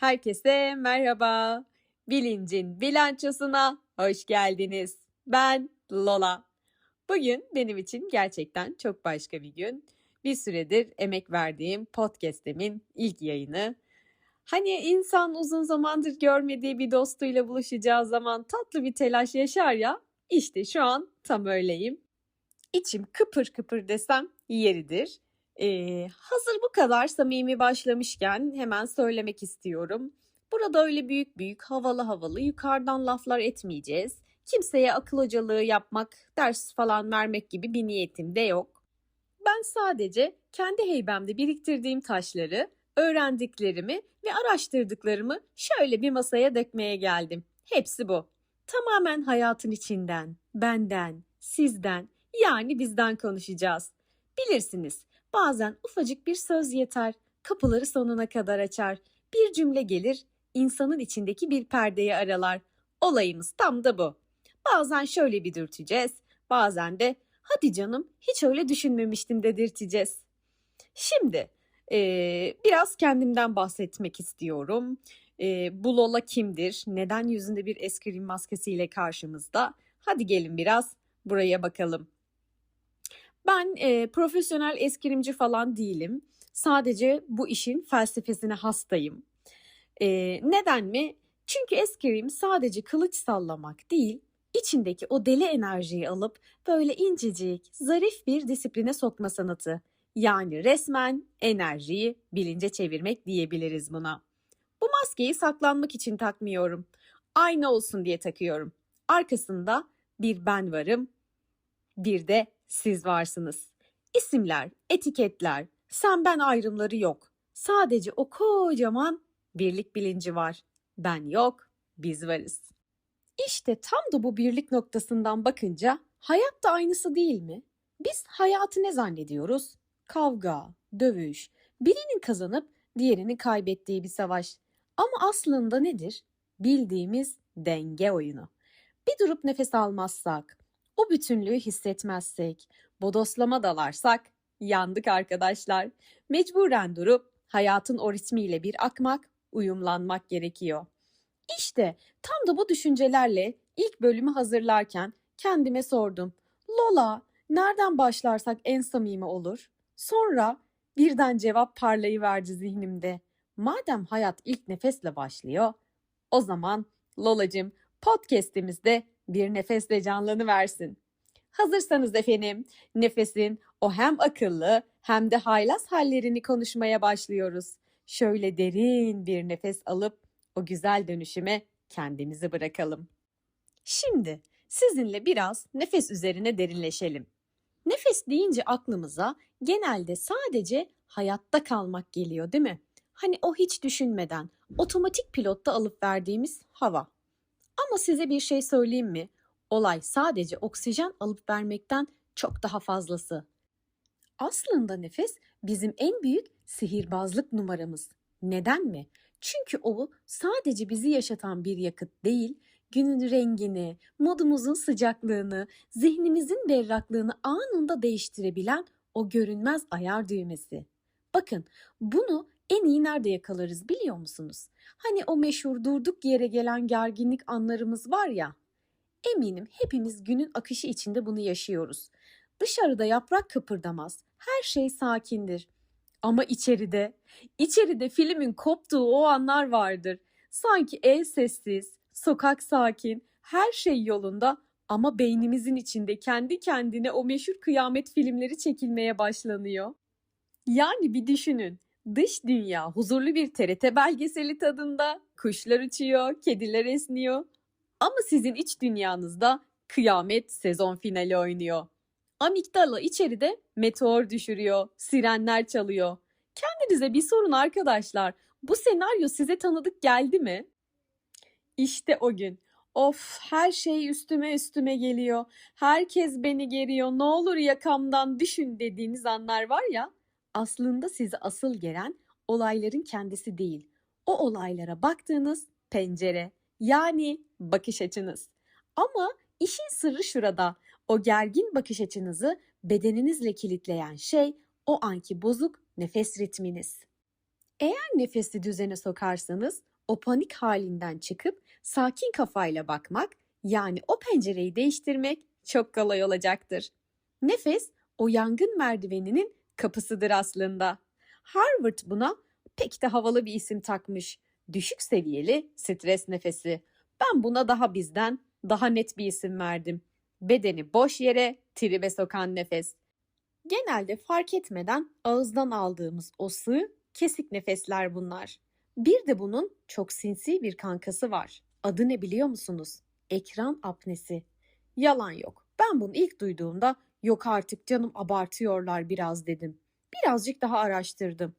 Herkese merhaba. Bilincin bilançosuna hoş geldiniz. Ben Lola. Bugün benim için gerçekten çok başka bir gün. Bir süredir emek verdiğim podcast'imin ilk yayını. Hani insan uzun zamandır görmediği bir dostuyla buluşacağı zaman tatlı bir telaş yaşar ya. İşte şu an tam öyleyim. İçim kıpır kıpır desem yeridir. Ee, hazır bu kadar samimi başlamışken hemen söylemek istiyorum. Burada öyle büyük büyük havalı havalı yukarıdan laflar etmeyeceğiz. Kimseye akıl hocalığı yapmak, ders falan vermek gibi bir niyetim de yok. Ben sadece kendi heybemde biriktirdiğim taşları, öğrendiklerimi ve araştırdıklarımı şöyle bir masaya dökmeye geldim. Hepsi bu. Tamamen hayatın içinden, benden, sizden yani bizden konuşacağız. Bilirsiniz bazen ufacık bir söz yeter, kapıları sonuna kadar açar. Bir cümle gelir, insanın içindeki bir perdeyi aralar. Olayımız tam da bu. Bazen şöyle bir dürteceğiz, bazen de hadi canım hiç öyle düşünmemiştim dedirteceğiz. Şimdi ee, biraz kendimden bahsetmek istiyorum. Ee, bu Lola kimdir? Neden yüzünde bir eskrim maskesiyle karşımızda? Hadi gelin biraz buraya bakalım. Ben e, profesyonel eskrimci falan değilim. Sadece bu işin felsefesine hastayım. E, neden mi? Çünkü eskrim sadece kılıç sallamak değil, içindeki o deli enerjiyi alıp böyle incecik, zarif bir disipline sokma sanatı. Yani resmen enerjiyi bilince çevirmek diyebiliriz buna. Bu maskeyi saklanmak için takmıyorum. Aynı olsun diye takıyorum. Arkasında bir ben varım, bir de siz varsınız. İsimler, etiketler, sen ben ayrımları yok. Sadece o kocaman birlik bilinci var. Ben yok, biz varız. İşte tam da bu birlik noktasından bakınca hayat da aynısı değil mi? Biz hayatı ne zannediyoruz? Kavga, dövüş, birinin kazanıp diğerinin kaybettiği bir savaş. Ama aslında nedir? Bildiğimiz denge oyunu. Bir durup nefes almazsak, o bütünlüğü hissetmezsek, bodoslama dalarsak yandık arkadaşlar. Mecburen durup hayatın o ritmiyle bir akmak, uyumlanmak gerekiyor. İşte tam da bu düşüncelerle ilk bölümü hazırlarken kendime sordum. Lola, nereden başlarsak en samimi olur? Sonra birden cevap parlayıverdi zihnimde. Madem hayat ilk nefesle başlıyor, o zaman Lolacım podcast'imizde bir nefesle canlanıversin. Hazırsanız efendim, nefesin o hem akıllı hem de haylaz hallerini konuşmaya başlıyoruz. Şöyle derin bir nefes alıp o güzel dönüşüme kendimizi bırakalım. Şimdi sizinle biraz nefes üzerine derinleşelim. Nefes deyince aklımıza genelde sadece hayatta kalmak geliyor değil mi? Hani o hiç düşünmeden otomatik pilotta alıp verdiğimiz hava. Ama size bir şey söyleyeyim mi? Olay sadece oksijen alıp vermekten çok daha fazlası. Aslında nefes bizim en büyük sihirbazlık numaramız. Neden mi? Çünkü o sadece bizi yaşatan bir yakıt değil, günün rengini, modumuzun sıcaklığını, zihnimizin berraklığını anında değiştirebilen o görünmez ayar düğmesi. Bakın bunu en iyi nerede yakalarız biliyor musunuz? Hani o meşhur durduk yere gelen gerginlik anlarımız var ya. Eminim hepimiz günün akışı içinde bunu yaşıyoruz. Dışarıda yaprak kıpırdamaz. Her şey sakindir. Ama içeride, içeride filmin koptuğu o anlar vardır. Sanki ev sessiz, sokak sakin, her şey yolunda ama beynimizin içinde kendi kendine o meşhur kıyamet filmleri çekilmeye başlanıyor. Yani bir düşünün. Dış dünya huzurlu bir TRT belgeseli tadında. Kuşlar uçuyor, kediler esniyor. Ama sizin iç dünyanızda kıyamet sezon finali oynuyor. Amigdala içeride meteor düşürüyor, sirenler çalıyor. Kendinize bir sorun arkadaşlar. Bu senaryo size tanıdık geldi mi? İşte o gün. Of her şey üstüme üstüme geliyor. Herkes beni geriyor. Ne olur yakamdan düşün dediğiniz anlar var ya aslında sizi asıl gelen olayların kendisi değil. O olaylara baktığınız pencere yani bakış açınız. Ama işin sırrı şurada. O gergin bakış açınızı bedeninizle kilitleyen şey o anki bozuk nefes ritminiz. Eğer nefesi düzene sokarsanız o panik halinden çıkıp sakin kafayla bakmak yani o pencereyi değiştirmek çok kolay olacaktır. Nefes o yangın merdiveninin kapısıdır aslında. Harvard buna pek de havalı bir isim takmış. Düşük seviyeli stres nefesi. Ben buna daha bizden daha net bir isim verdim. Bedeni boş yere tribe sokan nefes. Genelde fark etmeden ağızdan aldığımız o sığ, kesik nefesler bunlar. Bir de bunun çok sinsi bir kankası var. Adı ne biliyor musunuz? Ekran apnesi. Yalan yok. Ben bunu ilk duyduğumda yok artık canım abartıyorlar biraz dedim. Birazcık daha araştırdım.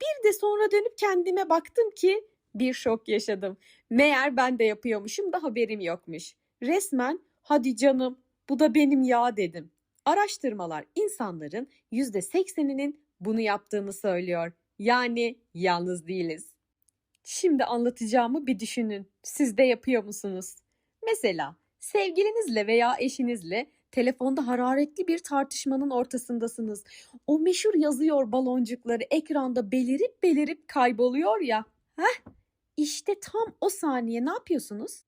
Bir de sonra dönüp kendime baktım ki bir şok yaşadım. Meğer ben de yapıyormuşum da haberim yokmuş. Resmen hadi canım bu da benim ya dedim. Araştırmalar insanların %80'inin bunu yaptığını söylüyor. Yani yalnız değiliz. Şimdi anlatacağımı bir düşünün. Siz de yapıyor musunuz? Mesela sevgilinizle veya eşinizle telefonda hararetli bir tartışmanın ortasındasınız. O meşhur yazıyor baloncukları ekranda belirip belirip kayboluyor ya. Heh, işte tam o saniye ne yapıyorsunuz?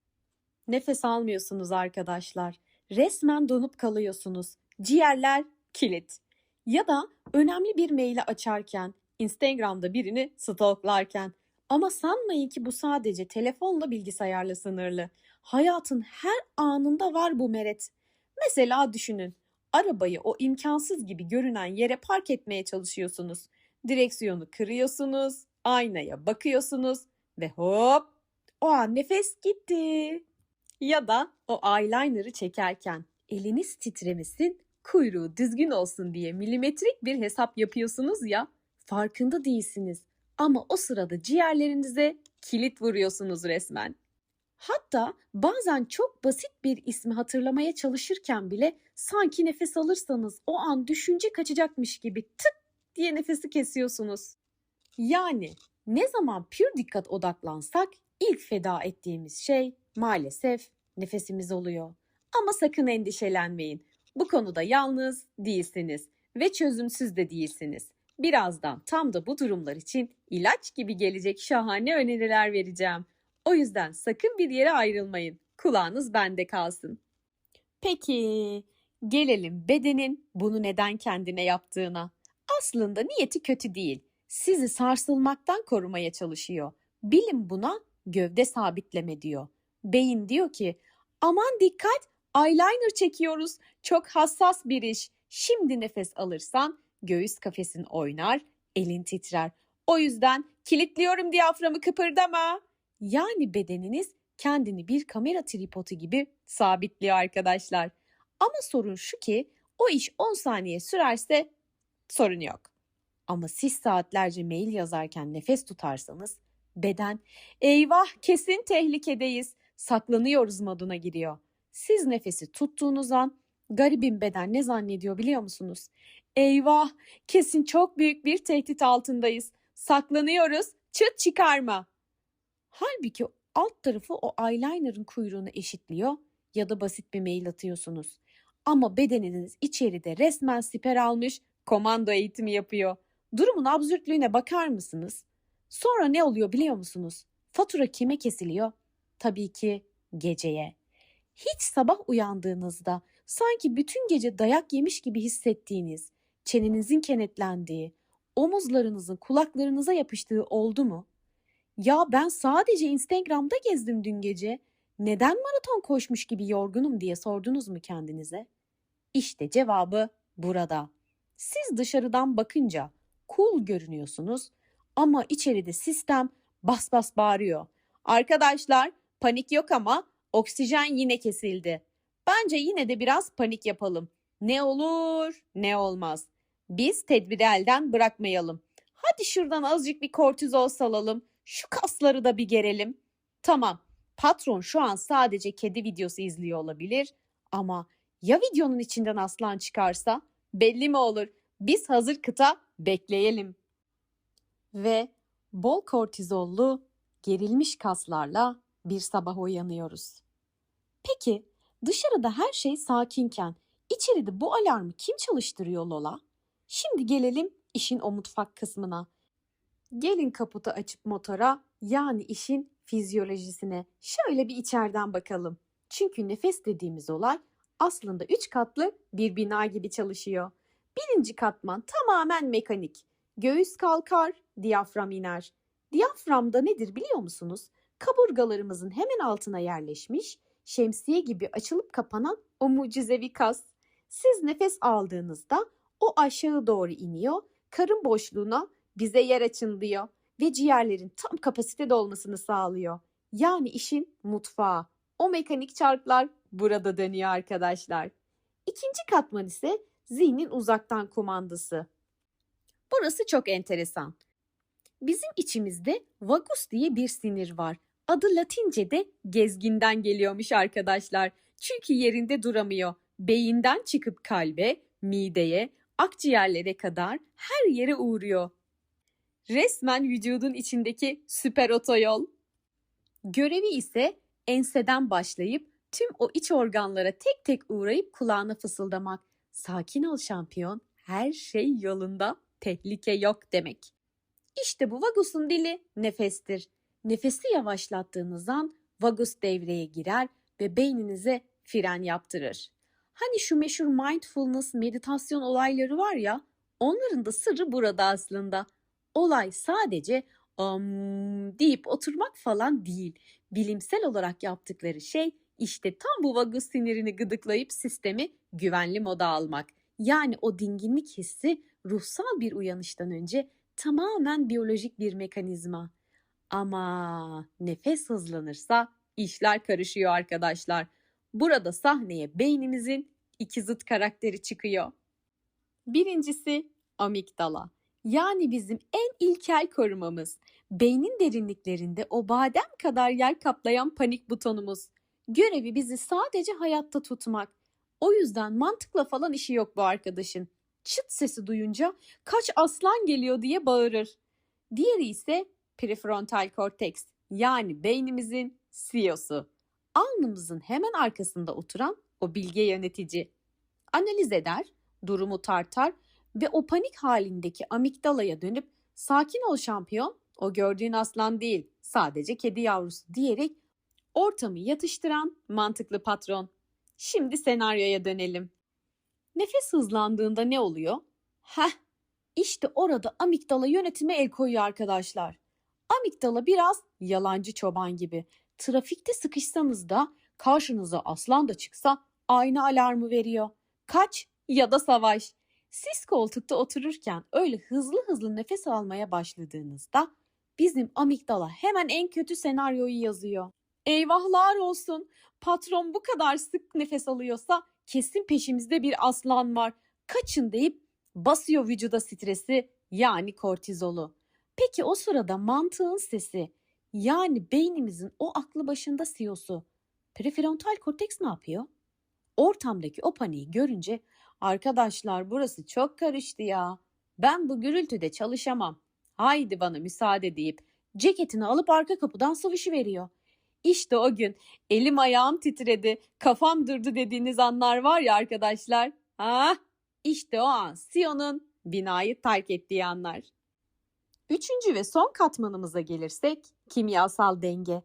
Nefes almıyorsunuz arkadaşlar. Resmen donup kalıyorsunuz. Ciğerler kilit. Ya da önemli bir maili açarken, Instagram'da birini stalklarken. Ama sanmayın ki bu sadece telefonla bilgisayarla sınırlı. Hayatın her anında var bu meret. Mesela düşünün. Arabayı o imkansız gibi görünen yere park etmeye çalışıyorsunuz. Direksiyonu kırıyorsunuz, aynaya bakıyorsunuz ve hop o an nefes gitti. Ya da o eyeliner'ı çekerken eliniz titremesin, kuyruğu düzgün olsun diye milimetrik bir hesap yapıyorsunuz ya, farkında değilsiniz. Ama o sırada ciğerlerinize kilit vuruyorsunuz resmen. Hatta bazen çok basit bir ismi hatırlamaya çalışırken bile sanki nefes alırsanız o an düşünce kaçacakmış gibi tık diye nefesi kesiyorsunuz. Yani ne zaman pür dikkat odaklansak ilk feda ettiğimiz şey maalesef nefesimiz oluyor. Ama sakın endişelenmeyin. Bu konuda yalnız değilsiniz ve çözümsüz de değilsiniz. Birazdan tam da bu durumlar için ilaç gibi gelecek şahane öneriler vereceğim. O yüzden sakın bir yere ayrılmayın. Kulağınız bende kalsın. Peki, gelelim bedenin bunu neden kendine yaptığına. Aslında niyeti kötü değil. Sizi sarsılmaktan korumaya çalışıyor. Bilim buna gövde sabitleme diyor. Beyin diyor ki aman dikkat eyeliner çekiyoruz. Çok hassas bir iş. Şimdi nefes alırsan göğüs kafesin oynar, elin titrer. O yüzden kilitliyorum diyaframı kıpırdama. Yani bedeniniz kendini bir kamera tripodu gibi sabitliyor arkadaşlar. Ama sorun şu ki o iş 10 saniye sürerse sorun yok. Ama siz saatlerce mail yazarken nefes tutarsanız beden eyvah kesin tehlikedeyiz saklanıyoruz moduna giriyor. Siz nefesi tuttuğunuz an garibin beden ne zannediyor biliyor musunuz? Eyvah kesin çok büyük bir tehdit altındayız. Saklanıyoruz çıt çıkarma. Halbuki alt tarafı o eyeliner'ın kuyruğunu eşitliyor ya da basit bir mail atıyorsunuz. Ama bedeniniz içeride resmen siper almış komando eğitimi yapıyor. Durumun absürtlüğüne bakar mısınız? Sonra ne oluyor biliyor musunuz? Fatura kime kesiliyor? Tabii ki geceye. Hiç sabah uyandığınızda sanki bütün gece dayak yemiş gibi hissettiğiniz, çenenizin kenetlendiği, omuzlarınızın kulaklarınıza yapıştığı oldu mu? Ya ben sadece Instagram'da gezdim dün gece. Neden maraton koşmuş gibi yorgunum diye sordunuz mu kendinize? İşte cevabı burada. Siz dışarıdan bakınca cool görünüyorsunuz ama içeride sistem bas bas bağırıyor. Arkadaşlar panik yok ama oksijen yine kesildi. Bence yine de biraz panik yapalım. Ne olur ne olmaz. Biz tedbiri elden bırakmayalım. Hadi şuradan azıcık bir kortizol salalım. Şu kasları da bir gerelim. Tamam. Patron şu an sadece kedi videosu izliyor olabilir ama ya videonun içinden aslan çıkarsa belli mi olur? Biz hazır kıta bekleyelim. Ve bol kortizollu, gerilmiş kaslarla bir sabah uyanıyoruz. Peki dışarıda her şey sakinken içeride bu alarmı kim çalıştırıyor Lola? Şimdi gelelim işin o mutfak kısmına. Gelin kaputu açıp motora yani işin fizyolojisine şöyle bir içeriden bakalım. Çünkü nefes dediğimiz olay aslında üç katlı bir bina gibi çalışıyor. Birinci katman tamamen mekanik. Göğüs kalkar, diyafram iner. Diyafram da nedir biliyor musunuz? Kaburgalarımızın hemen altına yerleşmiş, şemsiye gibi açılıp kapanan o mucizevi kas. Siz nefes aldığınızda o aşağı doğru iniyor, karın boşluğuna bize yer açın diyor ve ciğerlerin tam kapasitede olmasını sağlıyor. Yani işin mutfağı. O mekanik çarklar burada dönüyor arkadaşlar. İkinci katman ise zihnin uzaktan kumandası. Burası çok enteresan. Bizim içimizde vagus diye bir sinir var. Adı Latince'de gezginden geliyormuş arkadaşlar. Çünkü yerinde duramıyor. Beyinden çıkıp kalbe, mideye, akciğerlere kadar her yere uğruyor. Resmen vücudun içindeki süper otoyol. Görevi ise enseden başlayıp tüm o iç organlara tek tek uğrayıp kulağına fısıldamak. Sakin ol şampiyon, her şey yolunda, tehlike yok demek. İşte bu vagusun dili nefestir. Nefesi yavaşlattığınız an vagus devreye girer ve beyninize fren yaptırır. Hani şu meşhur mindfulness meditasyon olayları var ya, onların da sırrı burada aslında. Olay sadece um, deyip oturmak falan değil. Bilimsel olarak yaptıkları şey işte tam bu vagus sinirini gıdıklayıp sistemi güvenli moda almak. Yani o dinginlik hissi ruhsal bir uyanıştan önce tamamen biyolojik bir mekanizma. Ama nefes hızlanırsa işler karışıyor arkadaşlar. Burada sahneye beynimizin iki zıt karakteri çıkıyor. Birincisi amigdala. Yani bizim en ilkel korumamız. Beynin derinliklerinde o badem kadar yer kaplayan panik butonumuz. Görevi bizi sadece hayatta tutmak. O yüzden mantıkla falan işi yok bu arkadaşın. Çıt sesi duyunca kaç aslan geliyor diye bağırır. Diğeri ise prefrontal korteks yani beynimizin CEO'su. Alnımızın hemen arkasında oturan o bilge yönetici. Analiz eder, durumu tartar ve o panik halindeki amigdalaya dönüp sakin ol şampiyon, o gördüğün aslan değil, sadece kedi yavrusu diyerek ortamı yatıştıran mantıklı patron. Şimdi senaryoya dönelim. Nefes hızlandığında ne oluyor? Heh, işte orada amigdala yönetime el koyuyor arkadaşlar. Amigdala biraz yalancı çoban gibi. Trafikte sıkışsanız da karşınıza aslan da çıksa aynı alarmı veriyor. Kaç ya da savaş. Siz koltukta otururken öyle hızlı hızlı nefes almaya başladığınızda bizim amigdala hemen en kötü senaryoyu yazıyor. Eyvahlar olsun. Patron bu kadar sık nefes alıyorsa kesin peşimizde bir aslan var. Kaçın deyip basıyor vücuda stresi yani kortizolu. Peki o sırada mantığın sesi yani beynimizin o aklı başında siyosu prefrontal korteks ne yapıyor? Ortamdaki o paniği görünce arkadaşlar burası çok karıştı ya. Ben bu gürültüde çalışamam. Haydi bana müsaade deyip ceketini alıp arka kapıdan sıvışı veriyor. İşte o gün elim ayağım titredi, kafam durdu dediğiniz anlar var ya arkadaşlar. Ha, işte o an Sion'un binayı terk ettiği anlar. Üçüncü ve son katmanımıza gelirsek kimyasal denge.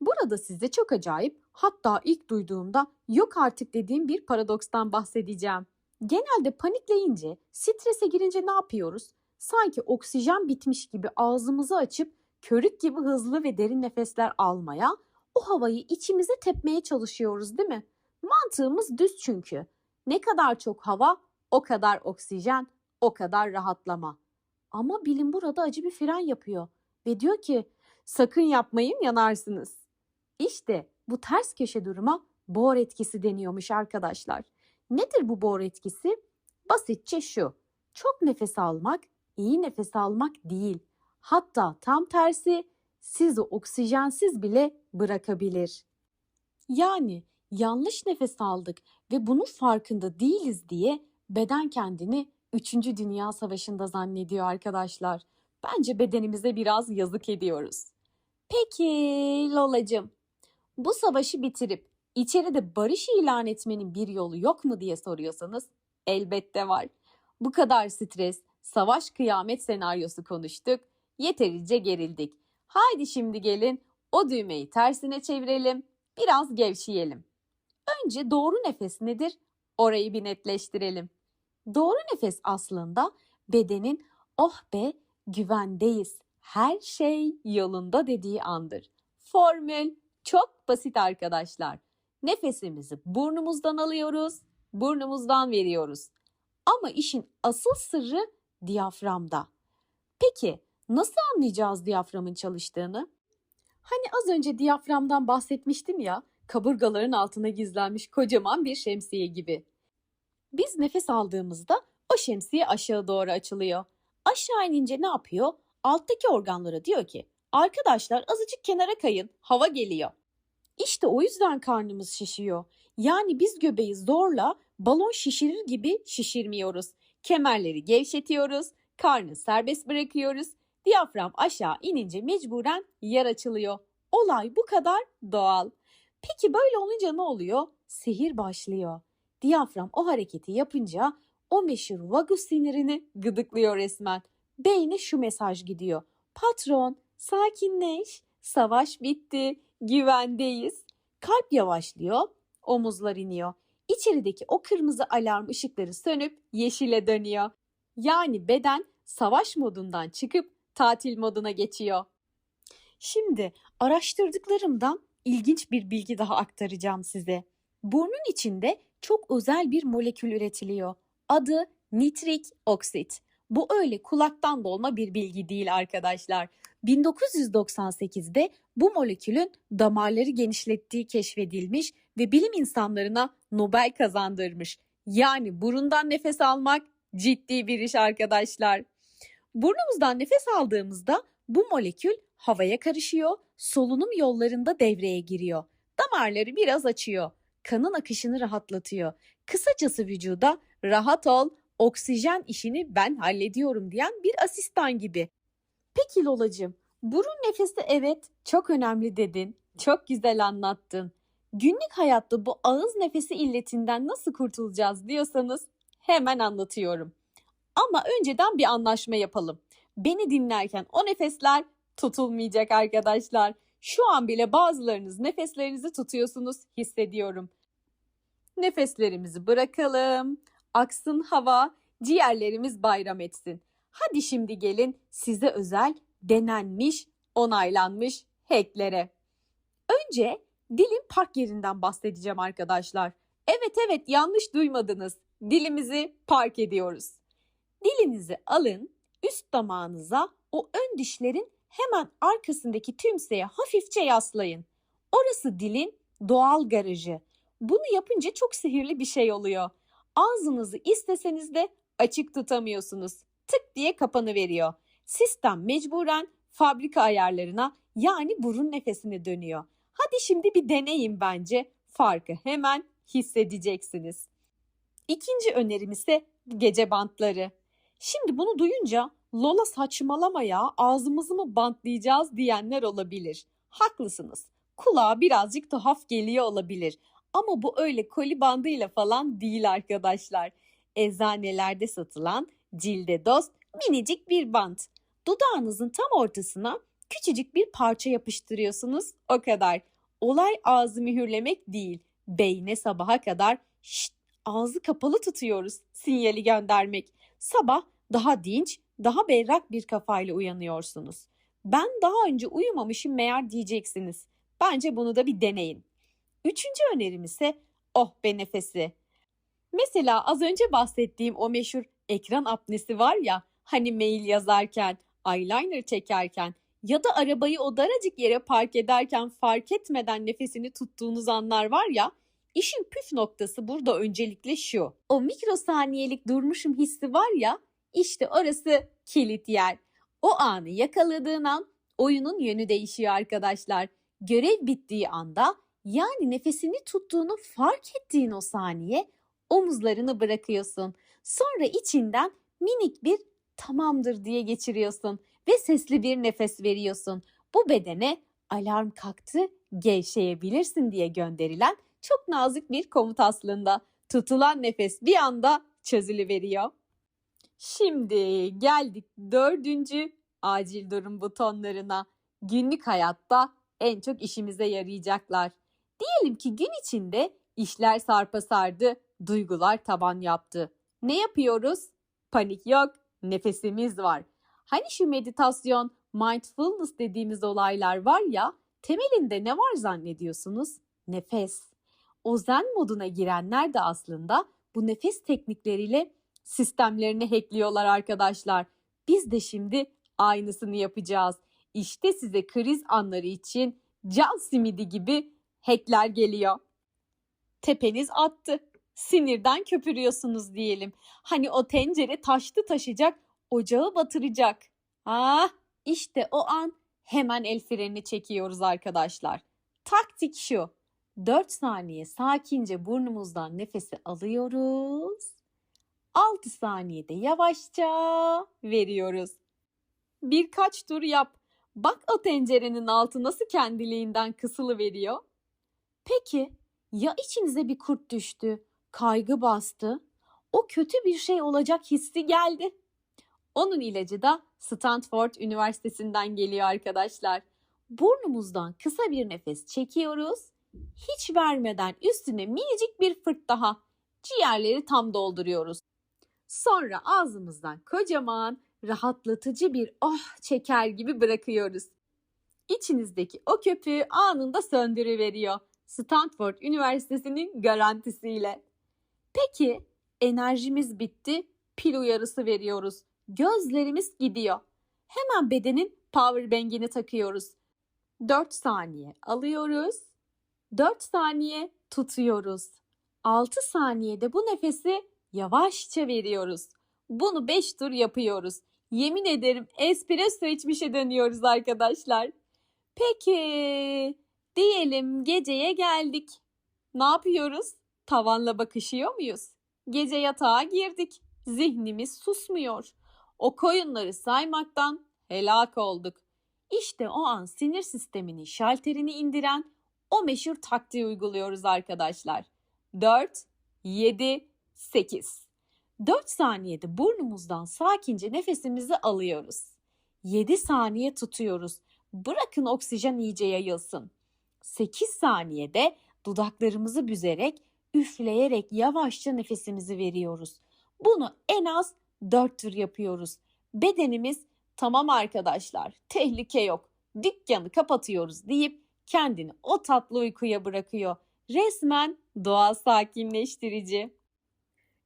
Burada size çok acayip hatta ilk duyduğumda yok artık dediğim bir paradokstan bahsedeceğim. Genelde panikleyince, strese girince ne yapıyoruz? Sanki oksijen bitmiş gibi ağzımızı açıp körük gibi hızlı ve derin nefesler almaya, o havayı içimize tepmeye çalışıyoruz değil mi? Mantığımız düz çünkü. Ne kadar çok hava, o kadar oksijen, o kadar rahatlama. Ama bilim burada acı bir fren yapıyor ve diyor ki sakın yapmayın yanarsınız. İşte bu ters köşe duruma Bohr etkisi deniyormuş arkadaşlar. Nedir bu Bohr etkisi? Basitçe şu. Çok nefes almak iyi nefes almak değil. Hatta tam tersi sizi oksijensiz bile bırakabilir. Yani yanlış nefes aldık ve bunun farkında değiliz diye beden kendini 3. Dünya Savaşı'nda zannediyor arkadaşlar. Bence bedenimize biraz yazık ediyoruz. Peki Lolacığım, bu savaşı bitirip içeride barış ilan etmenin bir yolu yok mu diye soruyorsanız elbette var. Bu kadar stres, savaş kıyamet senaryosu konuştuk. Yeterince gerildik. Haydi şimdi gelin o düğmeyi tersine çevirelim. Biraz gevşeyelim. Önce doğru nefes nedir? Orayı bir netleştirelim. Doğru nefes aslında bedenin oh be güvendeyiz, her şey yolunda dediği andır. Formül çok basit arkadaşlar. Nefesimizi burnumuzdan alıyoruz, burnumuzdan veriyoruz. Ama işin asıl sırrı diyaframda. Peki nasıl anlayacağız diyaframın çalıştığını? Hani az önce diyaframdan bahsetmiştim ya, kaburgaların altına gizlenmiş kocaman bir şemsiye gibi. Biz nefes aldığımızda o şemsiye aşağı doğru açılıyor. Aşağı inince ne yapıyor? Alttaki organlara diyor ki, arkadaşlar azıcık kenara kayın, hava geliyor. İşte o yüzden karnımız şişiyor. Yani biz göbeği zorla balon şişirir gibi şişirmiyoruz. Kemerleri gevşetiyoruz, karnı serbest bırakıyoruz. Diyafram aşağı inince mecburen yer açılıyor. Olay bu kadar doğal. Peki böyle olunca ne oluyor? Sihir başlıyor. Diyafram o hareketi yapınca o meşhur vagus sinirini gıdıklıyor resmen. Beyne şu mesaj gidiyor. Patron, sakinleş, savaş bitti, güvendeyiz. Kalp yavaşlıyor, omuzlar iniyor. İçerideki o kırmızı alarm ışıkları sönüp yeşile dönüyor. Yani beden savaş modundan çıkıp tatil moduna geçiyor. Şimdi araştırdıklarımdan ilginç bir bilgi daha aktaracağım size. Burnun içinde çok özel bir molekül üretiliyor. Adı nitrik oksit. Bu öyle kulaktan dolma bir bilgi değil arkadaşlar. 1998'de bu molekülün damarları genişlettiği keşfedilmiş ve bilim insanlarına Nobel kazandırmış. Yani burundan nefes almak ciddi bir iş arkadaşlar. Burnumuzdan nefes aldığımızda bu molekül havaya karışıyor, solunum yollarında devreye giriyor. Damarları biraz açıyor, kanın akışını rahatlatıyor. Kısacası vücuda rahat ol, oksijen işini ben hallediyorum diyen bir asistan gibi. Peki Lolacığım, burun nefesi evet çok önemli dedin, çok güzel anlattın. Günlük hayatta bu ağız nefesi illetinden nasıl kurtulacağız diyorsanız hemen anlatıyorum. Ama önceden bir anlaşma yapalım. Beni dinlerken o nefesler tutulmayacak arkadaşlar. Şu an bile bazılarınız nefeslerinizi tutuyorsunuz hissediyorum. Nefeslerimizi bırakalım. Aksın hava, ciğerlerimiz bayram etsin. Hadi şimdi gelin size özel denenmiş, onaylanmış hacklere. Önce dilin park yerinden bahsedeceğim arkadaşlar. Evet evet yanlış duymadınız. Dilimizi park ediyoruz. Dilinizi alın, üst damağınıza o ön dişlerin hemen arkasındaki tümseye hafifçe yaslayın. Orası dilin doğal garajı. Bunu yapınca çok sihirli bir şey oluyor. Ağzınızı isteseniz de açık tutamıyorsunuz. Tık diye kapanı veriyor. Sistem mecburen fabrika ayarlarına yani burun nefesine dönüyor. Hadi şimdi bir deneyin bence. Farkı hemen hissedeceksiniz. İkinci önerim ise gece bantları. Şimdi bunu duyunca Lola saçmalama ya ağzımızı mı bantlayacağız diyenler olabilir. Haklısınız. Kulağa birazcık tuhaf geliyor olabilir. Ama bu öyle koli bandıyla falan değil arkadaşlar. Eczanelerde satılan cilde dost minicik bir bant. Dudağınızın tam ortasına küçücük bir parça yapıştırıyorsunuz o kadar. Olay ağzı mühürlemek değil. Beyne sabaha kadar şşt ağzı kapalı tutuyoruz sinyali göndermek. Sabah daha dinç, daha berrak bir kafayla uyanıyorsunuz. Ben daha önce uyumamışım meğer diyeceksiniz. Bence bunu da bir deneyin. Üçüncü önerim ise oh be nefesi. Mesela az önce bahsettiğim o meşhur ekran apnesi var ya hani mail yazarken, eyeliner çekerken ya da arabayı o daracık yere park ederken fark etmeden nefesini tuttuğunuz anlar var ya işin püf noktası burada öncelikle şu. O mikrosaniyelik durmuşum hissi var ya işte orası kilit yer. O anı yakaladığın an oyunun yönü değişiyor arkadaşlar. Görev bittiği anda yani nefesini tuttuğunu fark ettiğin o saniye omuzlarını bırakıyorsun. Sonra içinden minik bir tamamdır diye geçiriyorsun ve sesli bir nefes veriyorsun. Bu bedene alarm kalktı gevşeyebilirsin diye gönderilen çok nazik bir komut aslında. Tutulan nefes bir anda çözülüveriyor. Şimdi geldik dördüncü acil durum butonlarına. Günlük hayatta en çok işimize yarayacaklar. Diyelim ki gün içinde işler sarpa sardı, duygular taban yaptı. Ne yapıyoruz? Panik yok, nefesimiz var. Hani şu meditasyon, mindfulness dediğimiz olaylar var ya, temelinde ne var zannediyorsunuz? Nefes. O zen moduna girenler de aslında bu nefes teknikleriyle sistemlerini hackliyorlar arkadaşlar. Biz de şimdi aynısını yapacağız. İşte size kriz anları için can simidi gibi hackler geliyor. Tepeniz attı. Sinirden köpürüyorsunuz diyelim. Hani o tencere taştı taşacak, ocağı batıracak. Ah, işte o an hemen el frenini çekiyoruz arkadaşlar. Taktik şu. 4 saniye sakince burnumuzdan nefesi alıyoruz. 6 saniyede yavaşça veriyoruz. Birkaç tur yap. Bak o tencerenin altı nasıl kendiliğinden kısılı veriyor. Peki ya içinize bir kurt düştü, kaygı bastı, o kötü bir şey olacak hissi geldi. Onun ilacı da Stanford Üniversitesi'nden geliyor arkadaşlar. Burnumuzdan kısa bir nefes çekiyoruz. Hiç vermeden üstüne minicik bir fırt daha. Ciğerleri tam dolduruyoruz. Sonra ağzımızdan kocaman rahatlatıcı bir oh çeker gibi bırakıyoruz. İçinizdeki o köpüğü anında söndürüveriyor. Stanford Üniversitesi'nin garantisiyle. Peki enerjimiz bitti, pil uyarısı veriyoruz. Gözlerimiz gidiyor. Hemen bedenin power bank'ini takıyoruz. 4 saniye alıyoruz. 4 saniye tutuyoruz. 6 saniyede bu nefesi yavaşça veriyoruz. Bunu 5 tur yapıyoruz. Yemin ederim espresso içmişe dönüyoruz arkadaşlar. Peki diyelim geceye geldik. Ne yapıyoruz? Tavanla bakışıyor muyuz? Gece yatağa girdik. Zihnimiz susmuyor. O koyunları saymaktan helak olduk. İşte o an sinir sisteminin şalterini indiren o meşhur taktiği uyguluyoruz arkadaşlar. 4, 7, 8. 4 saniyede burnumuzdan sakince nefesimizi alıyoruz. 7 saniye tutuyoruz. Bırakın oksijen iyice yayılsın. 8 saniyede dudaklarımızı büzerek, üfleyerek yavaşça nefesimizi veriyoruz. Bunu en az 4 tur yapıyoruz. Bedenimiz tamam arkadaşlar tehlike yok dükkanı kapatıyoruz deyip kendini o tatlı uykuya bırakıyor. Resmen doğal sakinleştirici.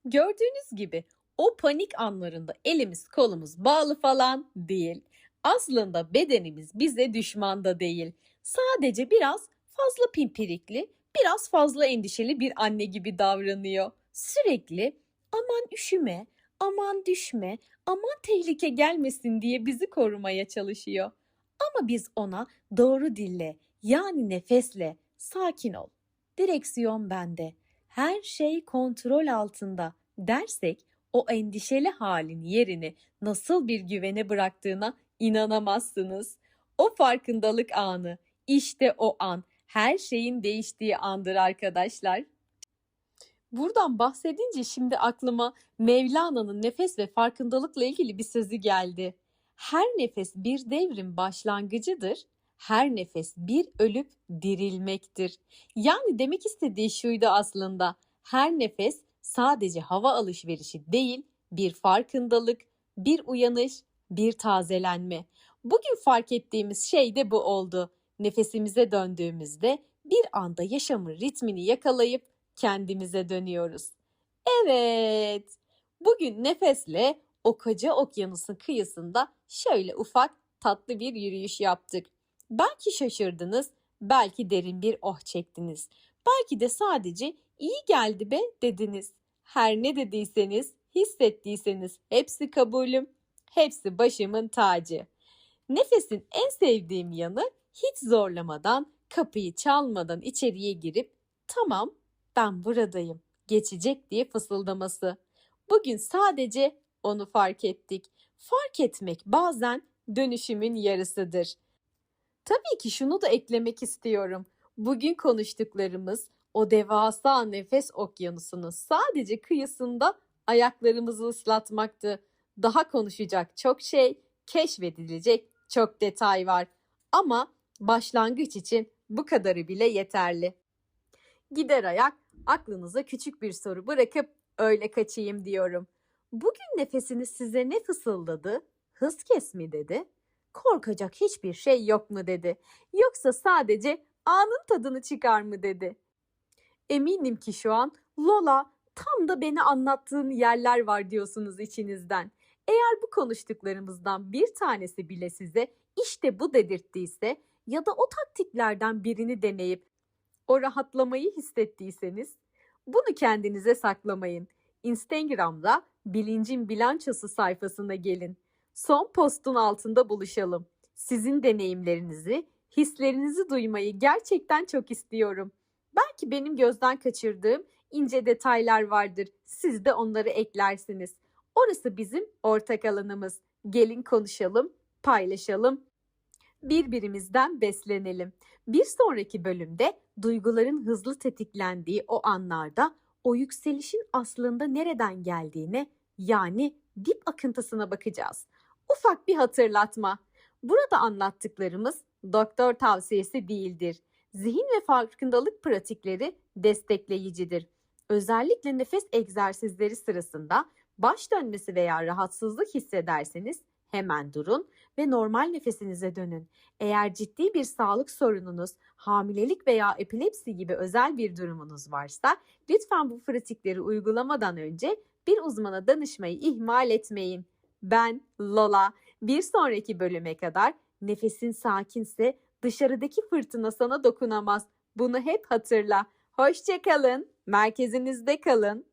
Gördüğünüz gibi o panik anlarında elimiz kolumuz bağlı falan değil. Aslında bedenimiz bize düşman da değil. Sadece biraz fazla pimpirikli, biraz fazla endişeli bir anne gibi davranıyor. Sürekli aman üşüme, aman düşme, aman tehlike gelmesin diye bizi korumaya çalışıyor. Ama biz ona doğru dille, yani nefesle, sakin ol. Direksiyon bende. Her şey kontrol altında dersek o endişeli halin yerini nasıl bir güvene bıraktığına inanamazsınız. O farkındalık anı, işte o an her şeyin değiştiği andır arkadaşlar. Buradan bahsedince şimdi aklıma Mevlana'nın nefes ve farkındalıkla ilgili bir sözü geldi. Her nefes bir devrin başlangıcıdır. Her nefes bir ölüp dirilmektir. Yani demek istediği şuydu aslında. Her nefes sadece hava alışverişi değil, bir farkındalık, bir uyanış, bir tazelenme. Bugün fark ettiğimiz şey de bu oldu. Nefesimize döndüğümüzde bir anda yaşamın ritmini yakalayıp kendimize dönüyoruz. Evet. Bugün nefesle o koca okyanusun kıyısında şöyle ufak tatlı bir yürüyüş yaptık. Belki şaşırdınız, belki derin bir oh çektiniz. Belki de sadece iyi geldi be dediniz. Her ne dediyseniz, hissettiyseniz hepsi kabulüm, hepsi başımın tacı. Nefesin en sevdiğim yanı hiç zorlamadan, kapıyı çalmadan içeriye girip tamam ben buradayım, geçecek diye fısıldaması. Bugün sadece onu fark ettik. Fark etmek bazen dönüşümün yarısıdır. Tabii ki şunu da eklemek istiyorum. Bugün konuştuklarımız o devasa nefes okyanusunun sadece kıyısında ayaklarımızı ıslatmaktı. Daha konuşacak çok şey, keşfedilecek çok detay var. Ama başlangıç için bu kadarı bile yeterli. Gider ayak aklınıza küçük bir soru bırakıp öyle kaçayım diyorum. Bugün nefesiniz size ne fısıldadı? Hız kes mi dedi? Korkacak hiçbir şey yok mu dedi? Yoksa sadece anın tadını çıkar mı dedi? Eminim ki şu an Lola tam da beni anlattığın yerler var diyorsunuz içinizden. Eğer bu konuştuklarımızdan bir tanesi bile size işte bu dedirttiyse ya da o taktiklerden birini deneyip o rahatlamayı hissettiyseniz bunu kendinize saklamayın. Instagram'da Bilincin Bilançosu sayfasına gelin. Son postun altında buluşalım. Sizin deneyimlerinizi, hislerinizi duymayı gerçekten çok istiyorum. Belki benim gözden kaçırdığım ince detaylar vardır. Siz de onları eklersiniz. Orası bizim ortak alanımız. Gelin konuşalım, paylaşalım, birbirimizden beslenelim. Bir sonraki bölümde duyguların hızlı tetiklendiği o anlarda o yükselişin aslında nereden geldiğine yani dip akıntısına bakacağız. Ufak bir hatırlatma. Burada anlattıklarımız doktor tavsiyesi değildir. Zihin ve farkındalık pratikleri destekleyicidir. Özellikle nefes egzersizleri sırasında baş dönmesi veya rahatsızlık hissederseniz hemen durun ve normal nefesinize dönün. Eğer ciddi bir sağlık sorununuz, hamilelik veya epilepsi gibi özel bir durumunuz varsa lütfen bu pratikleri uygulamadan önce bir uzmana danışmayı ihmal etmeyin. Ben Lola. Bir sonraki bölüme kadar nefesin sakinse dışarıdaki fırtına sana dokunamaz. Bunu hep hatırla. Hoşçakalın. Merkezinizde kalın.